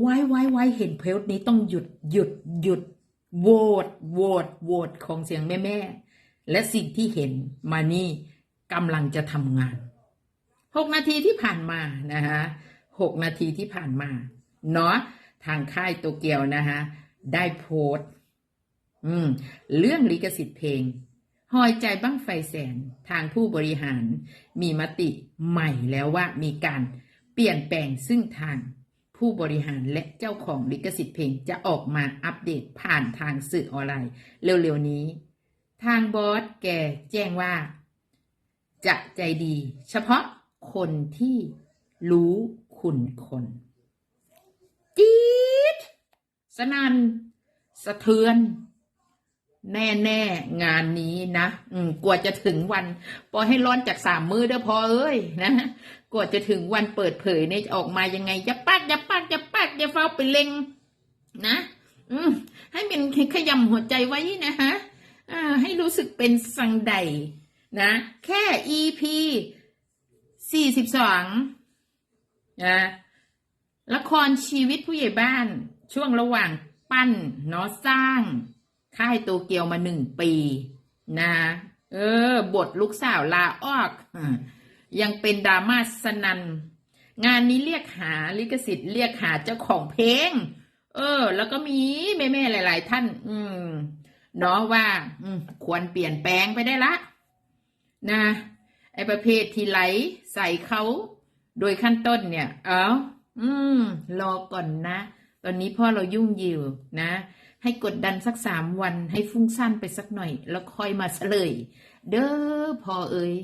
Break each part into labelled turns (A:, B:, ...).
A: ไว้ไว้ไว้เห็นเพลทนี้ต้องหยุดหยุดหยุดโหวตโหวตโหวตของเสียงแม่แม่และสิ่งที่เห็นมานี่กำลังจะทำงานหกนาทีที่ผ่านมานะฮะหกนาทีที่ผ่านมาเนาะทางค่ายโตเกียวนะฮะได้โพสต์อืมเรื่องลิขสิทธิ์เพลงหอยใจบ้างไฟแสนทางผู้บริหารมีมติใหม่แล้วว่ามีการเปลี่ยนแปลงซึ่งทาง ผู้บริหารและเจ้าของลิขสิทธิ์เพลงจะออกมาอัปเดตผ่านทางสื่อออนไลน์ เร็วๆนี้ ทางบอสแกแจ้งว่า จะใจดี เฉพาะคนที่รู้คุณคนจี๊ดสนันสะเทือน แน่แน่ๆงานนี้นะอืมกว่าจะถึงวันปล่อยให้ร้อนจากสามมือเด้อพอเอ้ยนะกว่าจะถึงวันเปิดเผยเนี่ยจะออกมายังไงอย่าปักอย่าปัก อย่าปักอย่าเฝ้าไปเล็งนะ อืมให้มันขยำหัวใจไว้นะฮะอ่าให้รู้สึกเป็นสังใดนะ แค่ EP สี่สิบสองนะละครชีวิตผู้ใหญ่บ้านช่วงระหว่างปั้นเนาะสร้าง ค่ายโตเกียวมาหนึ่งปีนะ เออ บทลูกสาวลาออกอยังเป็นดราม่าสนัน งานนี้เรียกหาลิขสิทธิ์เรียกหาเจ้าของเพลง เออ แล้วก็มีแม่ๆหลาย ๆ ท่าน อืมเนาะว่า อืมควรเปลี่ยนแปลงไปได้ละ นะ ไอประเภทที่ไหลใส่เขาโดยขั้นต้นเนี่ย เอาอืม รอก่อนนะ ตอนนี้พ่อเรายุ่งอยู่นะ ให้กดดันสักสามวันให้ฟุ้งซ่านไปสักหน่อย แล้วค่อยมาเฉลย เด้อพอเอ๋ย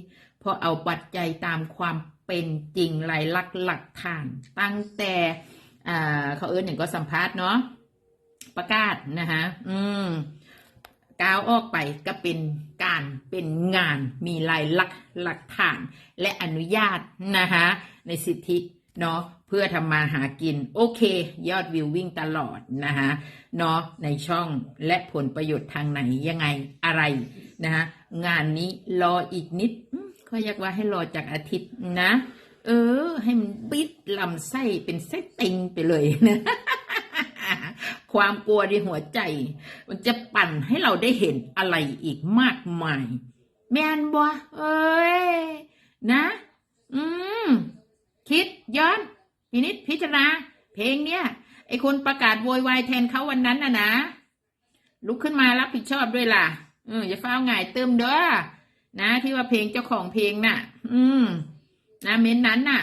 A: พอเอาปัจจัยตามความ เป็นจริงลายลักษณ์หลักฐาน ตั้งแต่เขาเอิญอย่างก็สัมภาษณ์เนาะประกาศนะคะอืมก้าวออกไปก็เป็นการเป็นงานมีลายลักษณ์หลักฐาน และอนุญาตนะคะในสิทธิเนาะเพื่อทำมาหากิน โอเค ยอดวิววิ่งตลอดนะคะเนาะในช่องและผลประโยชน์ทางไหนยังไงอะไรนะคะงานนี้รออีกนิด ก็อยากว่าให้รอจากอาทิตย์นะ เออ ให้มันบิดลำไส้เป็นไส้ติงไปเลยนะความกลัวในหัวใจ มันจะปั่นให้เราได้เห็นอะไรอีกมากมาย แม่นบ่เอ้ยนะ อืม คิดย้อนพินิษพิจารณา เพลงเนี้ยไอคนประกาศโวยวายแทนเขาวันนั้นน่ะนะ ลุกขึ้นมารับผิดชอบด้วยล่ะเอออย่าเฝ้าง่ายเติมเด้อ นะที่ว่าเพลงเจ้าของเพลงน่ะ อืม นะเม้นนั้นน่ะ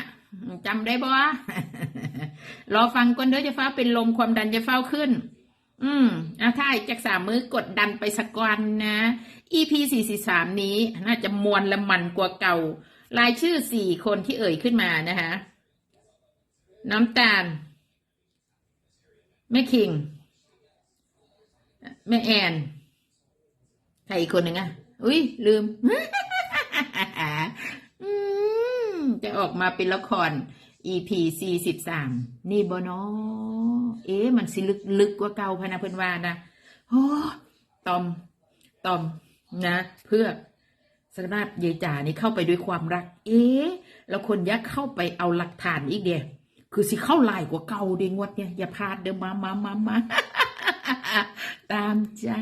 A: จำได้บ่รอฟังก่อนเด้อจะฟ้าเป็นลมความดันจะเฝ้าขึ้น อืมเอาถ้าอีกจากสามมือกดดันไปสักวันนะ EP สี่สี่สามนี้ น่าจะมวนละมันกว่าเก่า รายชื่อสี่คนที่เอ่ยขึ้นมานะคะ น้ำตาล แม่คิง แม่แอน ใครอีกคนหนึ่งอะ อุ้ยลืมจะออกมาเป็นละคร EP สี่สิบสามนี่บเนอเอ๊ะมันสิลึกลึกกว่าเก่าพนะเพื่อนว่านะโอ้ตอม ตอม นะ เพื่อสำหรับยายจ๋านี่เข้าไปด้วยความรัก เอ๊ะแล้วคนยักเข้าไปเอาหลักฐานอีกเดียคือสิเข้าลายกว่าเก่าเดงวดเนี่ยอย่าพลาดเด้อมามามามาตามจ้า